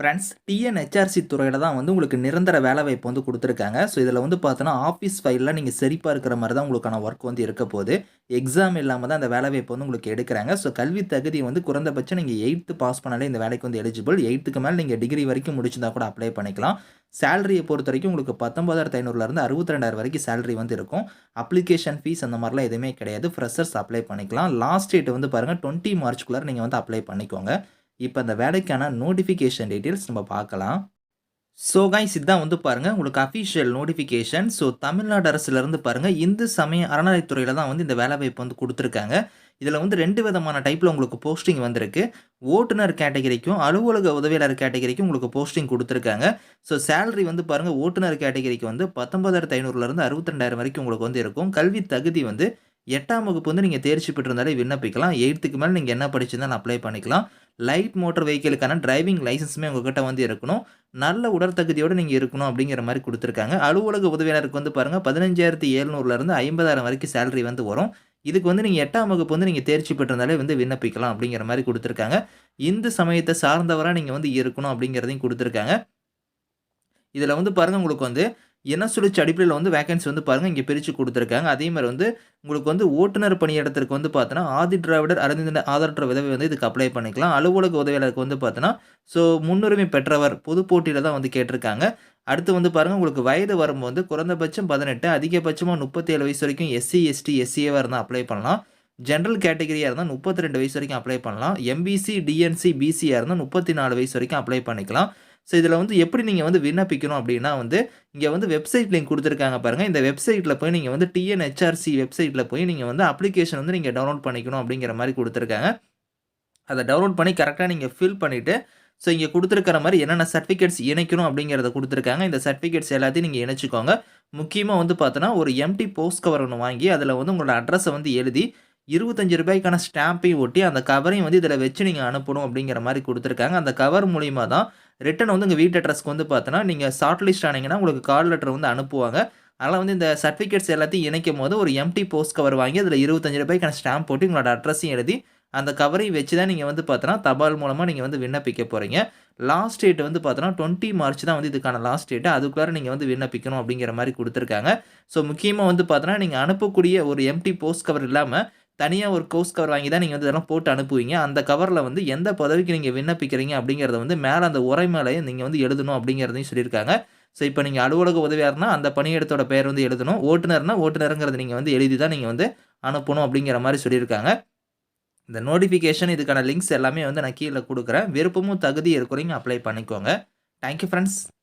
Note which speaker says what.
Speaker 1: Friends TNHRC துறையில் தான் வந்து உங்களுக்கு நிரந்தர வேலை வாய்ப்பு வந்து கொடுத்துருக்காங்க. ஸோ இதில் வந்து பார்த்தோன்னா ஆஃபீஸ் ஃபைலில் நீங்கள் சரிப்பாக இருக்கிற மாதிரி தான் உங்களுக்கான ஒர்க் வந்து இருக்க போகுது. எக்ஸாம் இல்லாமல் தான் அந்த வேலை வாய்ப்பு வந்து உங்களுக்கு எடுக்கிறாங்க. ஸோ கல்வி தகுதி வந்து குறைந்தபட்சம் நீங்கள் எயித்து பாஸ் பண்ணாலே இந்த வேலைக்கு வந்து எலிஜிபிள் எயித்துக்கு மேலே நீங்கள் டிகிரி வரைக்கும் முடிச்சிருந்தா கூட அப்ளை பண்ணிக்கலாம். சேலரியை பொறுத்த வரைக்கும் உங்களுக்கு பத்தொம்பதாயிரத்து ஐநூறுலேருந்து அறுபத்தி ரெண்டாயிரம் வரைக்கும் சேலரி வந்து இருக்கும். அப்ளிகேஷன் ஃபீஸ் அந்த மாதிரிலாம் எதுவுமே கிடையாது. ஃப்ரெஷர்ஸ் அப்ளை பண்ணிக்கலாம். லாஸ்ட் டேட் வந்து பாருங்கள் டுவெண்ட்டி மார்ச்குள்ளே நீங்கள் வந்து அப்ளை பண்ணிக்கோங்க. இப்போ அந்த வேலைக்கான நோட்டிஃபிகேஷன் டீட்டெயில்ஸ் நம்ம பார்க்கலாம். ஸோ கைஸ் இதான் வந்து பாருங்கள் உங்களுக்கு அஃபிஷியல் நோட்டிஃபிகேஷன் ஸோ தமிழ்நாடு அரசுலேருந்து பாருங்கள் இந்து சமய அறநிலைத்துறையில் தான் வந்து இந்த வேலைவாய்ப்பு வந்து கொடுத்துருக்காங்க. இதில் வந்து ரெண்டு விதமான டைப்பில் உங்களுக்கு போஸ்டிங் வந்திருக்கு. ஓட்டுநர் கேட்டகரிக்கும் அலுவலக உதவியாளர் கேட்டகரிக்கும் உங்களுக்கு போஸ்டிங் கொடுத்துருக்காங்க. ஸோ சேலரி வந்து பாருங்கள் ஓட்டுநர் கேட்டகரிக்கு வந்து பத்தொன்பதாயிரத்து ஐநூறுலேருந்து அறுபத்தெண்டாயிரம் வரைக்கும் உங்களுக்கு வந்து இருக்கும். கல்வி தகுதி வந்து எட்டாம் வகுப்பு வந்து நீங்கள் தேர்ச்சி பெற்றிருந்தாலே விண்ணப்பிக்கலாம். எயித்துக்கு மேலே நீங்கள் என்ன படிச்சிருந்தாலும் அப்ளை பண்ணிக்கலாம். லைட் மோட்டர் வெஹிக்கிளுக்கான டிரைவிங் லைசன்ஸுமே உங்ககிட்ட வந்து இருக்கணும். நல்ல உடற்தகுதியோடு நீங்கள் இருக்கணும் அப்படிங்கிற மாதிரி கொடுத்துருக்காங்க. அலுவலக உதவியாளருக்கு வந்து பாருங்கள் பதினஞ்சாயிரத்தி எழுநூறுலேருந்து ஐம்பதாயிரம் வரைக்கும் சேலரி வந்து வரும். இதுக்கு வந்து நீங்கள் எட்டாம் வகுப்பு வந்து நீங்கள் தேர்ச்சி பெற்றிருந்தாலே வந்து விண்ணப்பிக்கலாம் அப்படிங்கிற மாதிரி கொடுத்துருக்காங்க. இந்து சமயத்தை சார்ந்தவராக நீங்கள் வந்து இருக்கணும் அப்படிங்கிறதையும் கொடுத்துருக்காங்க. இதில் வந்து பாருங்கள் உங்களுக்கு வந்து என்ன சுழிச்சு அடிப்படையில் வந்து வேகன்சி வந்து பாருங்கள் இங்கே பிரித்து கொடுத்துருக்காங்க. அதே மாதிரி வந்து உங்களுக்கு வந்து ஓட்டுநர் பணியிடத்திற்கு வந்து பார்த்தோன்னா ஆதி திராவிடர் அறிந்த ஆதரற்ற உதவி வந்து இதுக்கு அப்ளை பண்ணிக்கலாம். அலுவலக உதவியாளருக்கு வந்து பார்த்தோன்னா ஸோ முன்னுரிமை பெற்றவர் பொது போட்டியில் தான் வந்து கேட்டிருக்காங்க. அடுத்து வந்து பாருங்கள் உங்களுக்கு வயது வரம்பு வந்து குறைந்தபட்சம் பதினெட்டு அதிகபட்சமாக முப்பத்தேழு வயசு வரைக்கும் எஸ்சி எஸ்டி எஸ்சிஏவாக இருந்தால் அப்ளை பண்ணலாம். ஜென்ரல் கேட்டகரியாக இருந்தால் முப்பத்தி ரெண்டு வயசு வரைக்கும் அப்ளை பண்ணலாம். எம்பிசி டிஎன்சி பிசியாக இருந்தால் முப்பத்தி நாலு வயசு வரைக்கும் அப்ளை பண்ணிக்கலாம். ஸோ இதில் வந்து எப்படி நீங்கள் வந்து விண்ணப்பிக்கணும் அப்படின்னா வந்து இங்கே வந்து வெப்சைட் லிங்க் கொடுத்துருக்காங்க பாருங்கள் இந்த வெப்சைட்டில் போய் நீங்கள் வந்து டிஎன்ஹெச்ஆர்சி வெப்சைட்டில் போய் நீங்கள் வந்து அப்ளிகேஷன் வந்து நீங்கள் டவுன்லோட் பண்ணிக்கணும் அப்படிங்கிற மாதிரி கொடுத்துருக்காங்க. அதை டவுன்லோட் பண்ணி கரெக்டாக நீங்கள் ஃபில் பண்ணிவிட்டு ஸோ இங்கே கொடுத்துருக்கிற மாதிரி என்னென்ன சர்டிஃபிகேட்ஸ் இணைக்கணும் அப்படிங்கிறத கொடுத்துருக்காங்க. இந்த சர்டிஃபிகேட்ஸ் எல்லாத்தையும் நீங்கள் இணைச்சிக்கோங்க. முக்கியமாக வந்து பார்த்தோன்னா ஒரு எம்டி போஸ்ட் கவர் ஒன்று வாங்கி அதில் வந்து உங்களோட அட்ரஸை வந்து எழுதி இருபத்தஞ்சி ரூபாய்க்கான ஸ்டாம்பையும் ஒட்டி அந்த கவரையும் வந்து இதில் வச்சு நீங்கள் அனுப்பணும் அப்படிங்கிற மாதிரி கொடுத்துருக்காங்க. அந்த கவர் மூலிமா தான் ரிட்டன் வந்து உங்கள் வீட்டு அட்ரஸ்க்கு வந்து பார்த்தோன்னா நீங்கள் ஷார்ட் லிஸ்ட் ஆனீங்கன்னா உங்களுக்கு கால் லெட்டர் வந்து அனுப்புவாங்க. அதனால் வந்து இந்த சர்டிஃபிகேட்ஸ் எல்லாத்தையும் இணைக்கும் போது ஒரு எம்டி போஸ்ட் கவர் வாங்கி அதில் இருபத்தஞ்சு ரூபாய்க்கான ஸ்டாம்ப் போட்டு உங்களோட அட்ரஸையும் எழுதி அந்த கவரையும் வச்சு தான் நீங்கள் வந்து பார்த்தோன்னா தபால் மூலமாக நீங்கள் வந்து விண்ணப்பிக்க போகிறீங்க லாஸ்ட் டேட் வந்து பார்த்தோன்னா டுவெண்ட்டி மார்ச் தான் வந்து இதுக்கான லாஸ்ட் டேட்டு அதுக்குள்ளார நீங்கள் வந்து விண்ணப்பிக்கணும் அப்படிங்கிற மாதிரி கொடுத்துருக்காங்க. ஸோ முக்கியமாக வந்து பார்த்தோன்னா நீங்கள் அனுப்பக்கூடிய ஒரு எம்டி போஸ்ட் கவர் இல்லாமல் தனியாக ஒரு கோர்ஸ் கவர் வாங்கி தான் நீங்கள் வந்து இதெல்லாம் போட்டு அனுப்புவீங்க. அந்த கவரில் வந்து எந்த பதவிக்கு நீங்கள் விண்ணப்பிக்கிறீங்க அப்படிங்கிறத வந்து மேலே அந்த உரை மேலேயும் நீங்கள் வந்து எழுதணும் அப்படிங்கிறதையும் சொல்லியிருக்காங்க. ஸோ இப்போ நீங்கள் அலுவலக உதவியார்னா அந்த பணியிடத்தோட பெயர் வந்து எழுதணும். ஓட்டுநர்னா ஓட்டுநருங்கிறத நீங்கள் வந்து எழுதி தான் நீங்கள் வந்து அனுப்பணும் அப்படிங்கிற மாதிரி சொல்லியிருக்காங்க. இந்த நோட்டிஃபிகேஷன் இதுக்கான லிங்க்ஸ் எல்லாமே வந்து நான் கீழே கொடுக்குறேன். விருப்பமும் தகுதி இருக்கிறீங்க அப்ளை பண்ணிக்கோங்க. Thank you friends